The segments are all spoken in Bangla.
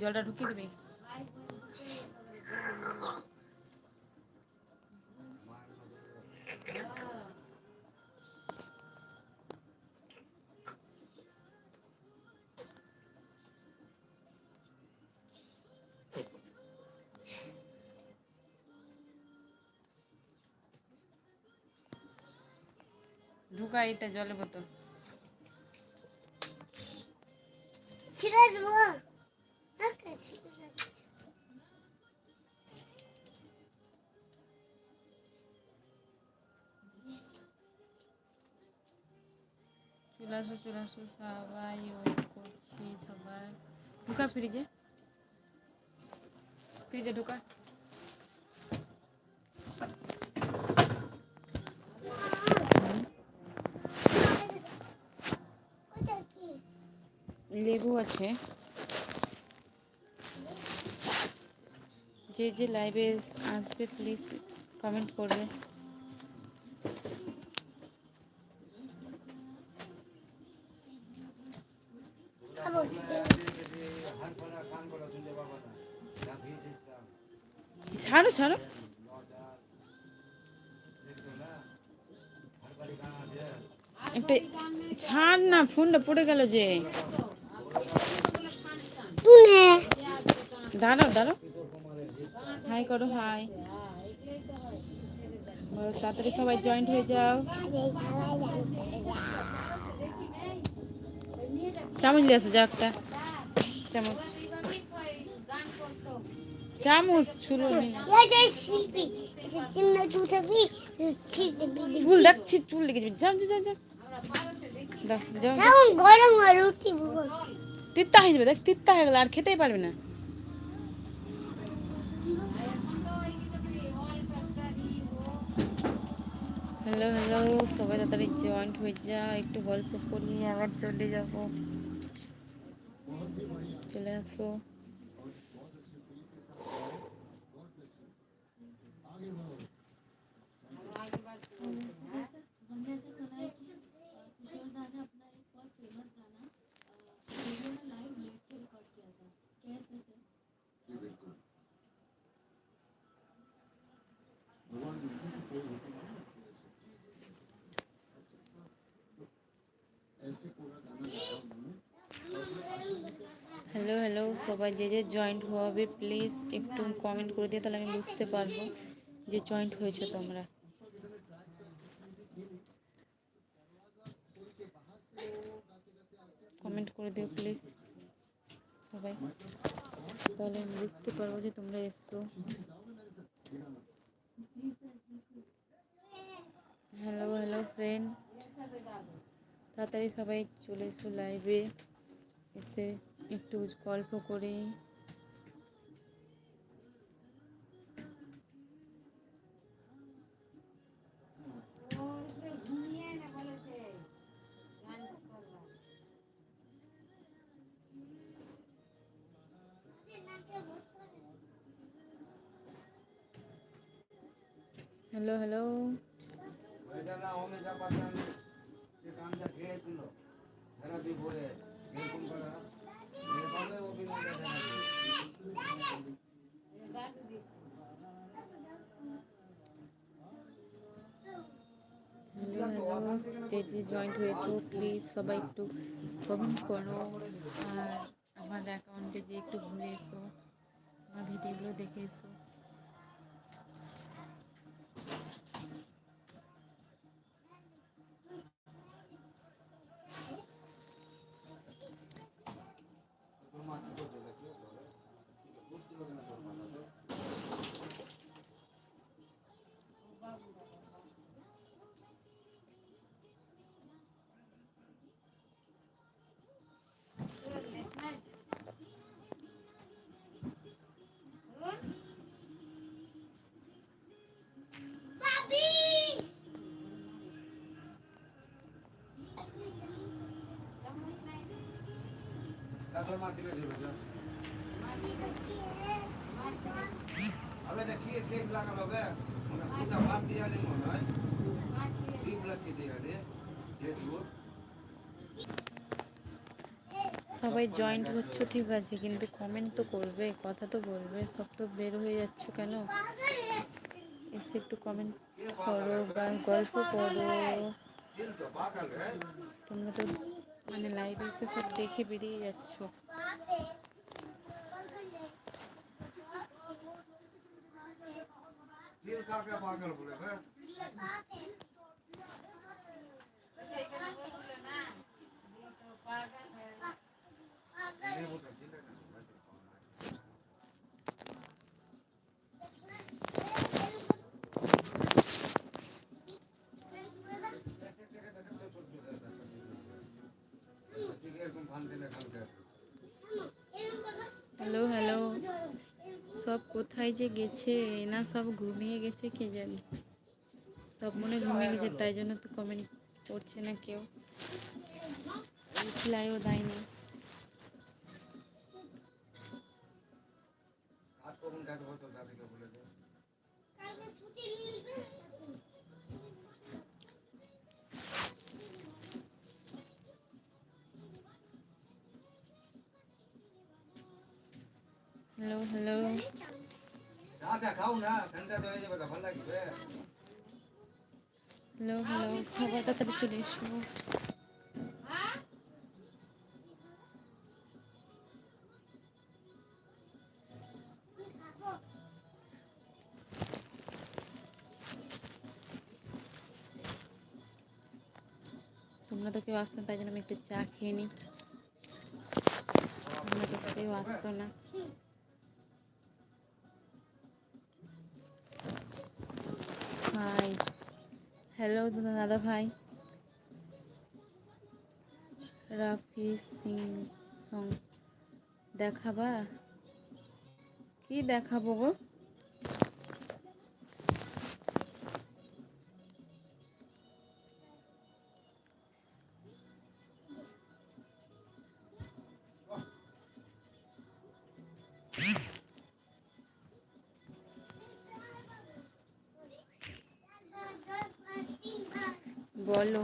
জলটা ঢুকিয়ে দিবি? ঢুকা এটা জলে বোতল। ছিঁড়ে দেবো আসো চলে আসো সবাই ওয়েট করছি সবাই ঢুকা ফ্রিজে ফ্রিজে ঢুকা লেবু আছে। যে যে লাইভে আসবে প্লিজ কমেন্ট করবে। ছিঁড়ে। ছাড়ো একটা ছাড় না ফোনটা পড়ে গেল যে। দাঁড়াও দাঁড়াও হাই করো হাই তাড়াতাড়ি সবাই জয়েন্ট হয়ে যাও চামচ নিয়ে আসো যা একটা চামচ চামচ ছুলো। চুল দেখছি, চুল লেগে যাবে যাও যাও যাও। যাবে, দেখ তিত্তা হয়ে গেলে আর খেতেই পারবে না। হ্যালো হ্যালো, সবাই তাড়াতাড়ি জয়েন্ট হয়ে যা একটু গল্প করি, আবার চলে যাব। চলে আসো হ্যালো হ্যালো সবাই যে যে জয়েন্ট হবে প্লিজ একটু কমেন্ট করে দিয়ে তাহলে আমি বুঝতে পারব যে জয়েন্ট হয়েছে তোমরা। কমেন্ট করে দিও প্লিজ সবাই। তাহলে আমি বুঝতে পারব যে তোমরা এসছো। হ্যালো হ্যালো ফ্রেন্ড তাড়াতাড়ি সবাই চলে এসো লাইভে এসে একটু গল্প করি। Hello hello. হ্যালো হ্যালো যে যে জয়েন্ট হয়েছো প্লিজ সবাই একটু কমেন্ট করো। আর আমার অ্যাকাউন্টে যে একটু ঘুরে এসো, আমার ভিডিওগুলো দেখে এসো। সবাই জয়েন্ট হচ্ছে ঠিক আছে কিন্তু কমেন্ট তো করবে কথা তো বলবে সব তো বের হয়ে যাচ্ছ কেন? এসে একটু কমেন্ট করো বা গল্প করো। তোমরা তো মানে লাইভে এসে সব দেখে বেরিয়ে যাচ্ছ দিল কাকে পাগল বলে বে লেবুটা দিলে না ঠিক এরকম ভান দিলে কালকে হ্যালো হ্যালো সব কোথায় যে গেছে, না সব ঘুমিয়ে গেছে, কে জানি? সব মনে ঘুমিয়ে গেছে, তাই জন্য তো কমেন্ট করছে না কেউ। রিপ্লাইও দেয়নি। হ্যালো হ্যালো হয়ে হ্যালো হ্যালো চলে এসো তোমরা তো কেউ আসছো তাই জন্য আমি একটু চা খেয়ে নিই তোমরা তো কেউ আসছো না। হ্যালো দাদা ভাই রাফি সিং সং দেখাবা? কি দেখাবো গো? বলো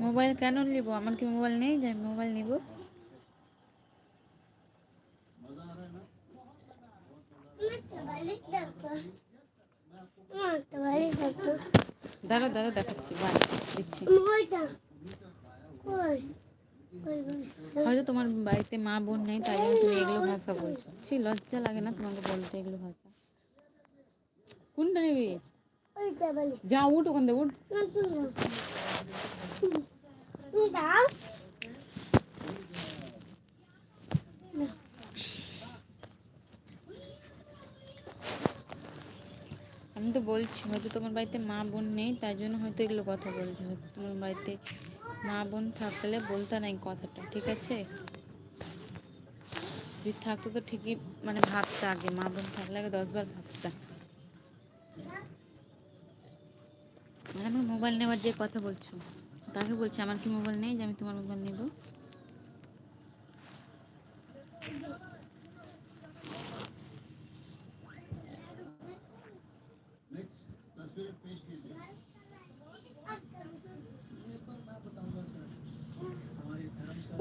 মোবাইল কেন নিব আমার কি মোবাইল নেই যে আমি মোবাইল নিব দাঁড়া দাঁড়া দেখাচ্ছি বাই দিচ্ছি হয়তো তোমার বাড়িতে মা, বোন নেই, তাই জন্য তুমি এগুলো ভাষা বলছো। ছি, লজ্জা লাগে না তোমাকে বলতে এগুলো ভাষা। কোনটা নেবে? যা, উঠ ওখান থেকে, উঠ। আমি তো বলছি, হয়তো তোমার বাড়িতে মা, বোন নেই, তাই জন্য হয়তো এগুলো কথা বলতে হয়তো তোমার বাড়িতে মা বোন থাকলে বলতে নাই কথাটা, ঠিক আছে? যদি থাকতো তো ঠিকই মানে ভাবতে আগে, মা বোন থাকলে আগে দশবার ভাবতা। মানে আমার মোবাইল নেওয়ার যে কথা বলছো, তাকে বলছি, আমার কি মোবাইল নেই যে আমি তোমার মোবাইল নেব?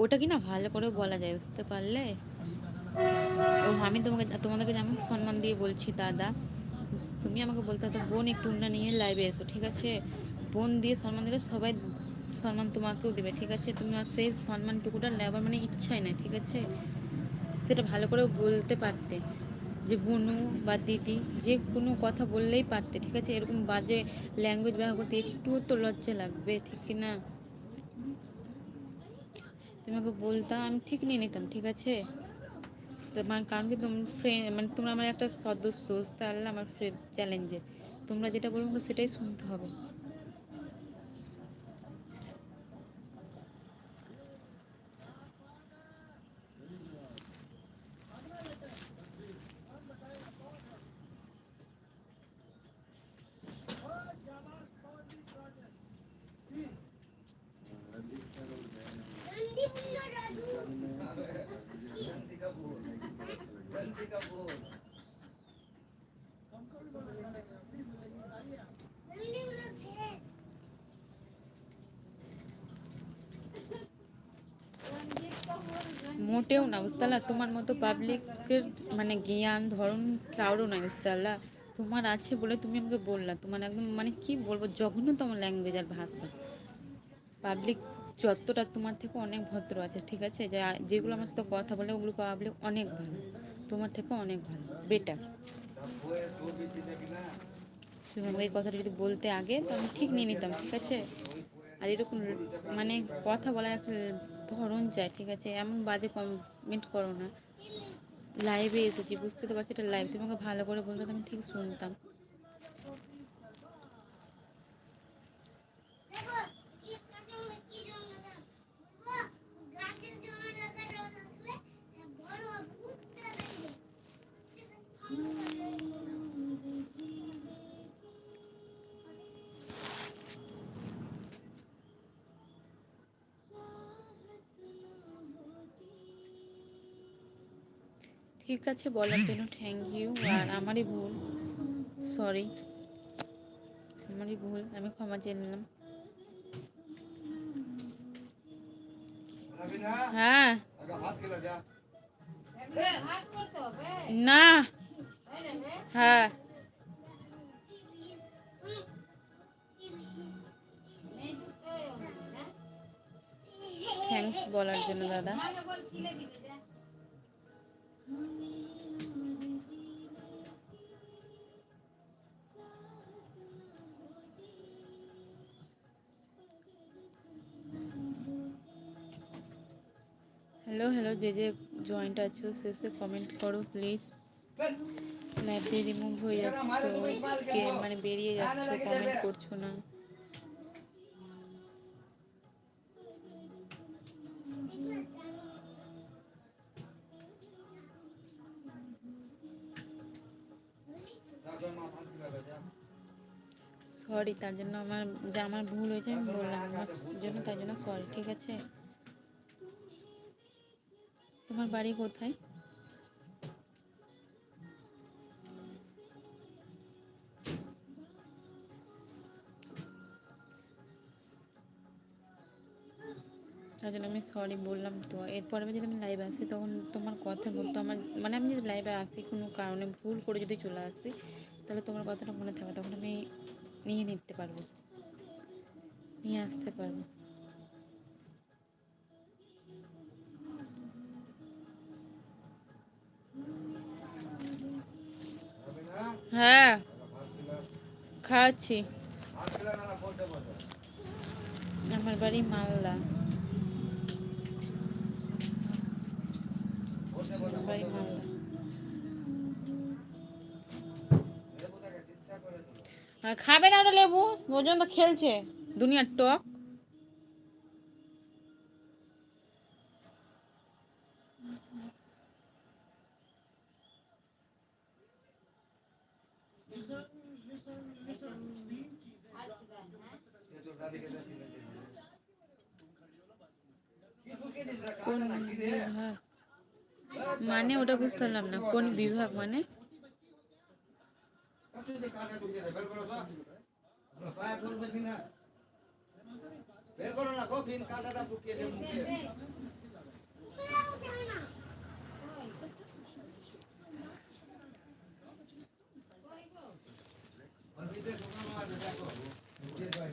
ওটা কি না ভালো করে বলা যায়, বুঝতে পারলে? ও, আমি তোমাকে, তোমাদেরকে যেমন সম্মান দিয়ে বলছি, দাদা, তুমি আমাকে বলতে হতো বোন একটু উন্না নিয়ে লাইভে এসো, ঠিক আছে? বোন দিয়ে সম্মান দিলে সবাই সম্মান তোমাকেও দেবে, ঠিক আছে? তুমি আর সেই সম্মানটুকুটা নেবার মানে ইচ্ছাই নাই, ঠিক আছে? সেটা ভালো করে বলতে পারতে, যে বুনু বা দিদি যে কোনো কথা বললেই পারতে, ঠিক আছে? এরকম বাজে ল্যাঙ্গুয়েজ ব্যবহার করতে একটুও তো লজ্জা লাগবে, ঠিক না তুমি বলতাম আমি ঠিক নিয়ে নিতাম, ঠিক আছে? তো মানে কারণ কি তোমার ফ্রেন্ড মানে তোমরা আমার একটা সদস্য, তাহলে আমার চ্যালেঞ্জের তোমরা যেটা বলব সেটাই শুনতে হবে। মোটেও না বুঝতে তোমার মতো পাবলিকের মানে জ্ঞান, ধরন কারও নাই বুঝতে তোমার আছে বলে তুমি আমাকে বললা, তোমার একদম মানে কি বলব, জঘন্যতম ল্যাঙ্গুয়েজ আর ভাষা। পাবলিক যতটা তোমার থেকে অনেক ভদ্র আছে, ঠিক আছে? যেগুলো আমার সাথে কথা বলে, ওগুলো পাবলিক অনেক ভালো। তোমার থেকে অনেক ভালো বেটার শুভম এই কথাটা যদি বলতে আগে, তো আমি ঠিক নিয়ে নিতাম, ঠিক আছে? আর এরকম মানে কথা বলার একটা ধরন চাই ঠিক আছে? এমন বাজে কমেন্ট করো না। লাইভে এসেছি, বুঝতে তো পারছি? এটা লাইভ তোমাকে ভালো করে বলতে আমি ঠিক শুনতাম। ঠিক আছে, বলার জন্য থ্যাংক ইউ আর আমারই ভুল সরি আমারই ভুল, আমি ক্ষমা চেয়ে নিলাম। হ্যাঁ। না। হ্যাঁ। থ্যাংকস বলার জন্য, দাদা। হ্যালো হ্যালো যে যে জয়েন্ট আছো শেষে কমেন্ট করো প্লিজ লাইব্রেরি রিমুভ হয়ে যাচ্ছে, কে মানে বেরিয়ে যাচ্ছে কমেন্ট করছ না। সরি তার জন্য আমার, যে আমার ভুল হয়েছে, আমি বললাম আমার জন্য, তার জন্য সরি ঠিক আছে? তোমার বাড়ি কোথায়? তার জন্য আমি সরি বললাম তো, এরপরে যদি আমি লাইভে আসি, তখন তোমার কথা বলতো আমার মানে আমি যদি লাইভে আসি কোনো কারণে, ভুল করে যদি চলে আসি, তাহলে তোমার কথাটা মনে থাকবে, তখন আমি নিয়ে নিতে পারব। নিয়ে আসতে পারব। হ্যাঁ খাচ্ছি। আমার বাড়ি মালদা। বাড়ি মালদা। খাবে না ওটা লেবু? ওজন তো খেলছে। দুনিয়ার টক। কোন বিভাগ মানে ওটা বুঝতে পারলাম না কোন বিভাগ মানে কত যে কাটা ঢুকে যায় বের করো তো আমরা পায়ে করবে কিনা বের করো না কফিন কাটাটা ঢুকিয়ে দে মুখে অর্পিতে দোকান আছে দেখো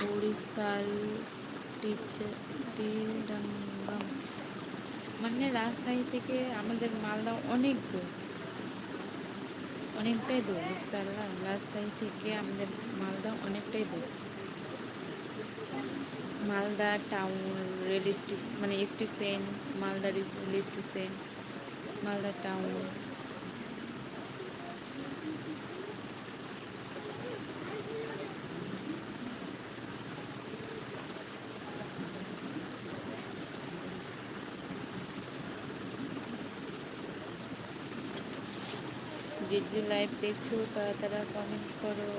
বরিশাল টিরাঙ্গাম মানে রাজশাহী থেকে আমাদের মালদা অনেক দূর। অনেকটাই দূর বুঝতে রাজশাহী থেকে আমাদের মালদা অনেকটাই দূর। মালদা টাউন রেল স্টেশন মানে station Malda rail station Malda town যে যে লাইভ দেখছ তারা তারা কমেন্ট করো।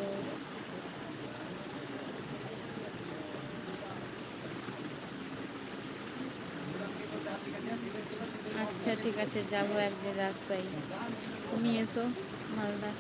আচ্ছা ঠিক আছে, যাব একদিন রাস্তায় তুমি এসো, মালদা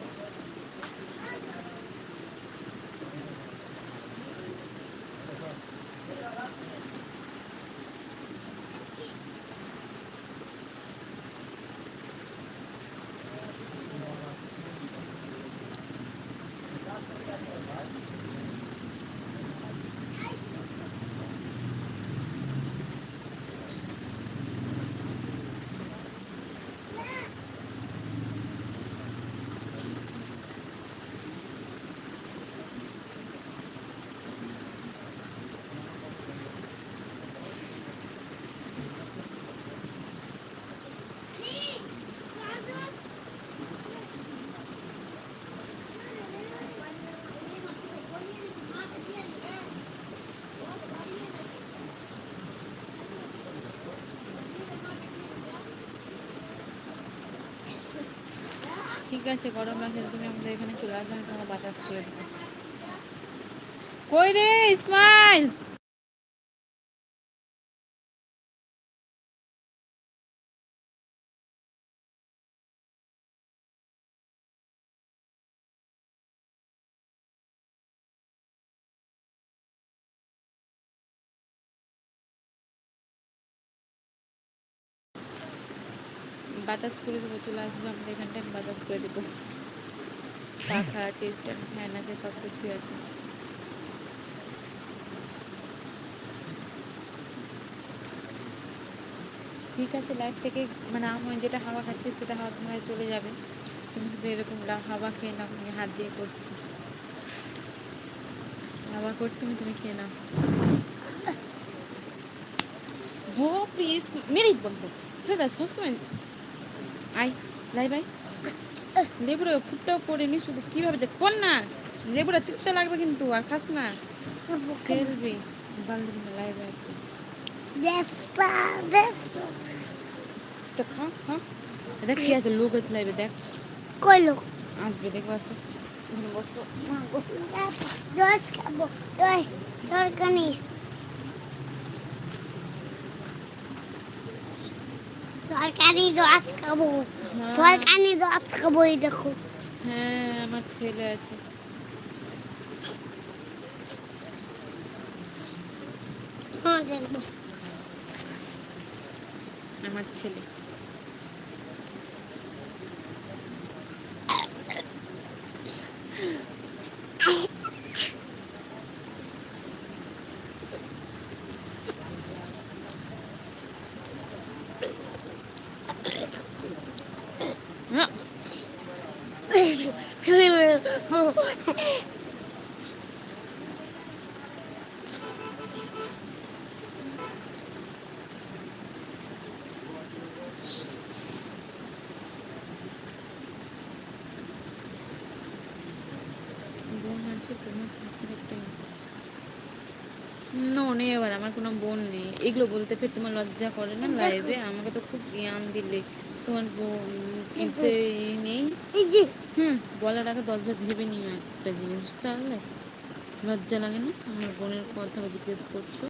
ঠিক আছে, গরম লাগছে, তুমি আমাদের এখানে চলে আসবে আমি তোমার বাতাস করে দেবো। কই রে, ইসমাইল? বাতাস করে দেবো, চলে আসবে আমাদের এখানটায়, আমি বাতাস করে দেবো। পাখা আছে স্ট্যান্ড ফ্যান আছে সব কিছুই আছে। ঠিক আছে লাইফ থেকে মানে আমি যেটা হাওয়া খাচ্ছি, সেটা হাওয়া তোমার চলে যাবে। তুমি শুধু এরকম হাওয়া খেয়ে নাও আমি হাত দিয়ে করছি। হাওয়া করছি আমি, তুমি খেয়ে নাও। ভো প্লিজ মেরি বন্ধু। সেটা সবসময় আই লাই ভাই লেবুটা ফুটটাও করিনি শুধু কীভাবে দেখ কোন না লেবুটা তিতে লাগবে কিন্তু আর খাস না খেলবি বালদি লাই ভাই তো খা খা দেখ কি আছে লোক আছে লাইবে দেখ কইলো আসবে দেখব আসো বসো। দশ খাব দশ সরকারি সরকারি দশ খাব। সরকারি দশ খাব এই দেখো। হ্যাঁ আমার ছেলে আছে। হ্যাঁ আমার ছেলে হ্যাঁ, বোন আছে তোমার থাকার একটাই নো নেই এবার আমার কোনো বোন নেই। এগুলো বলতে ফের তোমার লজ্জা করে না লাইভে আমাকে তো খুব জ্ঞান দিলে। তোমার ই নেই? হুম বলার আগে দশবার ভেবে নিও একটা জিনিস তাহলে। পারলে লজ্জা লাগে না? আমার বোনের কথা জিজ্ঞেস করছ।